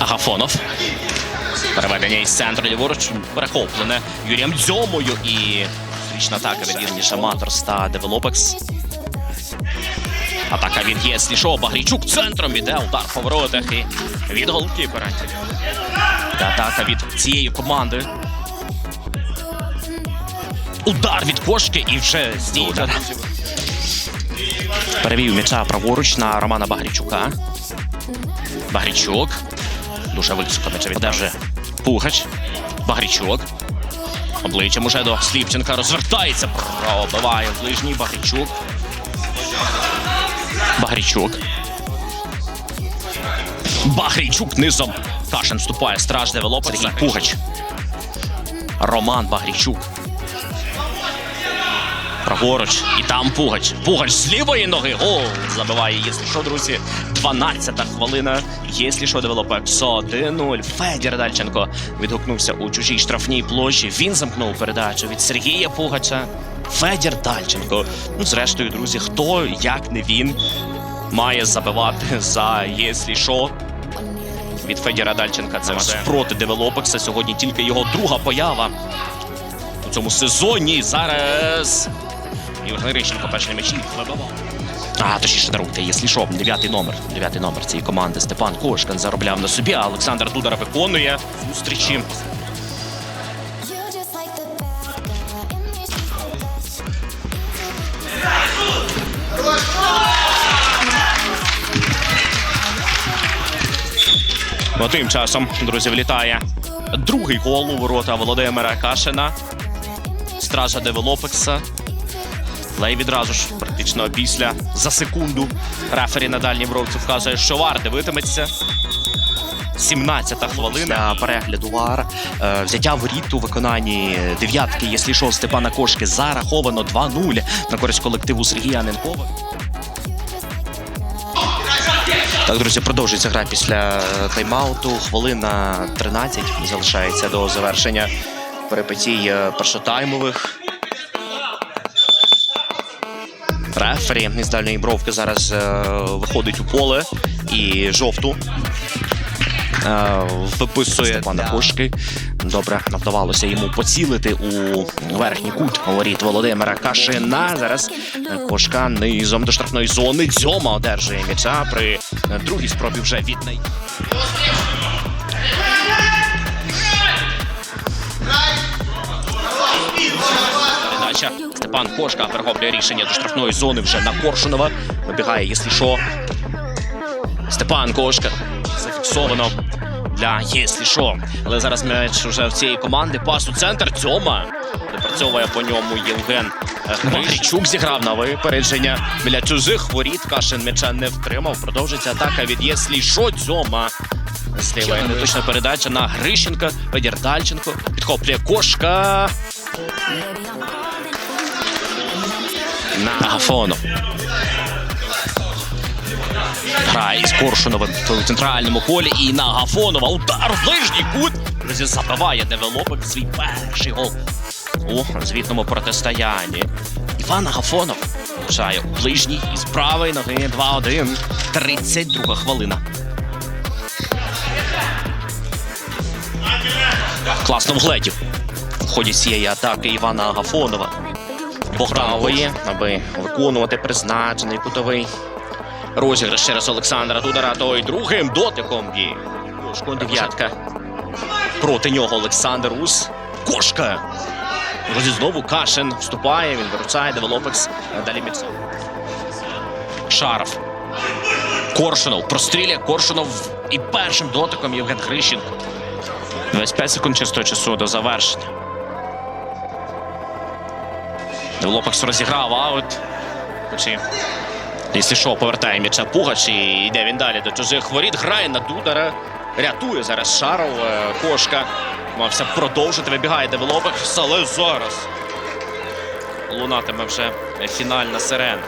Агафонов. Переведення із центру ліворуч перехоплене Юрієм Дзьомою і зустрічна атака від Ірніша Маторс та Девелопекс. Атака від Єслішо. Багрійчук центром іде удар по воротах і від голкіпера. Та атака від цієї команди. Удар від кошки і вже здійснено. Перевів м'яча праворуч на Романа Багрічука. Багрічук. Дуже високо м'яча віддержує Пугач. Багрічук. Обличчям уже до Сліпченка розвертається. Пробиває в ближній Багрічук. Багрічук. Багрійчук низом. Кашин вступає. Страж девелопер. Сергій Пугач. Роман Багрійчук. Праворуч. І там Пугач. Пугач з лівої ноги. Гол забиває, якщо що, друзі. 12-та хвилина. Якщо що, девелопекс 1-0. Федір Дальченко відгукнувся у чужій штрафній площі. Він замкнув передачу від Сергія Пугача. Федір Дальченко. Ну, зрештою, друзі, хто, як не він, має забивати за «Єслі що. Від Федіра Дальченка це матч проти Девелопекса. Сьогодні тільки його друга поява у цьому сезоні. Зараз Євген Рищенко перший м'ячі вибивав. А, точніше, даруйте, якщо що, дев'ятий номер. Дев'ятий номер цієї команди Степан Кошкан заробляв на собі, а Олександр Дудар виконує зустрічі. Ну, тим часом, друзі, влітає другий гол у ворота Володимира Кашина. Стража Девелопекса. Але й відразу ж, практично після за секунду, рефері на дальній бровці вказує, що вар дивитиметься. 17-та хвилина. Перегляду ВАР е, взяття воріт у виконанні дев'ятки, якщо що, Степана Кошки зараховано 2-0 на користь колективу Сергія Ненкова. Так, друзі, продовжується гра після е, тайм-ауту. Хвилина 13 залишається до завершення перипетій е, першотаймових. Рефері із дальньої бровки зараз е, виходить у поле і жовту е, виписує Степана Кошки. Добре вдавалося йому поцілити у верхній кут воріт Володимира Кашина. Зараз е, кошка низом до штрафної зони. Дзьома одержує м'яча при другій спробі вже від неї. Передача. Степан Кошка перехоплює рішення до штрафної зони вже на Коршунова. Вибігає, якщо що. Степан Кошка. Зафіксовано для «Єслі що. Але зараз м'яч вже в цієї команди. Пас у центр. Цьома. Допрацьовує по ньому Євген Грищук зіграв на випередження. Біля чужих воріт Кашин м'яча не втримав. Продовжиться атака від «Єслі що. Цьома. Зліва неточна передача на Грищенка. Федір Дальченко. Підхоплює Кошка. На Агафонов. Грає з Коршуновим в центральному полі і на Агафонова. Удар в ближній кут. Друзі, забиває девелопик свій перший гол у звітному протистоянні. Іван Агафонов влучає у ближній із правої ноги 2-1. 32 хвилина. Класно вгледів. В ході цієї атаки Івана Агафонова. Богданової, аби виконувати призначений кутовий розіграш через Олександра Дудара. Той другим дотиком. Кошко дев'ятка. Проти нього Олександр Ус. Кошка. Друзі, знову Кашин вступає, він виручає девелопекс. Далі міцно. Шаров. Коршунов. Простріляє Коршунов і першим дотиком Євген Грищенко. 25 секунд чистого часу до завершення. Лопекс розіграв аут. Чи, Якщо що, повертає м'яча Пугач і йде він далі до чужих воріт. Грає на Дудара. Рятує зараз Шаров. е, Кошка. Мався продовжити. Вибігає девелопекс, але зараз лунатиме вже фінальна сирена.